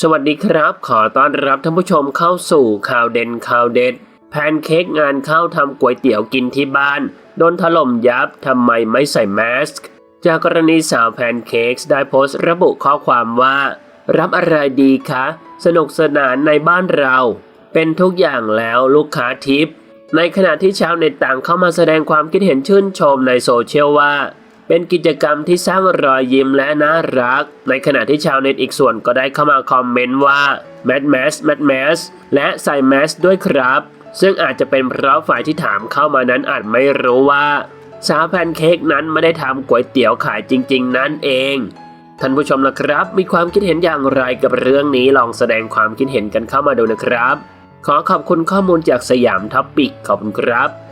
สวัสดีครับ ขอต้อนรับท่านผู้ชมเข้าสู่ข่าวเด่นข่าวเด็ด แพนเค้กงานเข้าทำก๋วยเตี๋ยวกินที่บ้าน โดนถล่มยับทำไมไม่ใส่แมสก์จากกรณีสาวแพนเค้กได้โพสต์ระบุข้อความว่า รับอะไรดีคะ สนุกสนานในบ้านเรา เป็นทุกอย่างแล้วลูกค้าทิป ในขณะที่ชาวเน็ตต่างเข้ามาแสดงความคิดเห็นชื่นชมในโซเชียลว่า เป็นกิจกรรมที่สร้างรอยยิ้มและน่ารัก ในขณะที่ชาวเน็ตอีกส่วนก็ได้เข้ามาคอมเมนต์ว่าแมสแมสแมสแมสและใส่แมสด้วยครับ ซึ่งอาจจะเป็นเพราะฝ่ายที่ถามเข้ามานั้นอาจไม่รู้ว่าสาวแพนเค้กนั้นไม่ได้ทำก๋วยเตี๋ยวขายจริง ๆ นั่นเอง ท่านผู้ชมนะครับ มีความคิดเห็นอย่างไรกับเรื่องนี้ลองแสดงความคิดเห็นกันเข้ามาดูนะครับ ขอขอบคุณข้อมูลจากสยามท็อปปิกขอบคุณครับ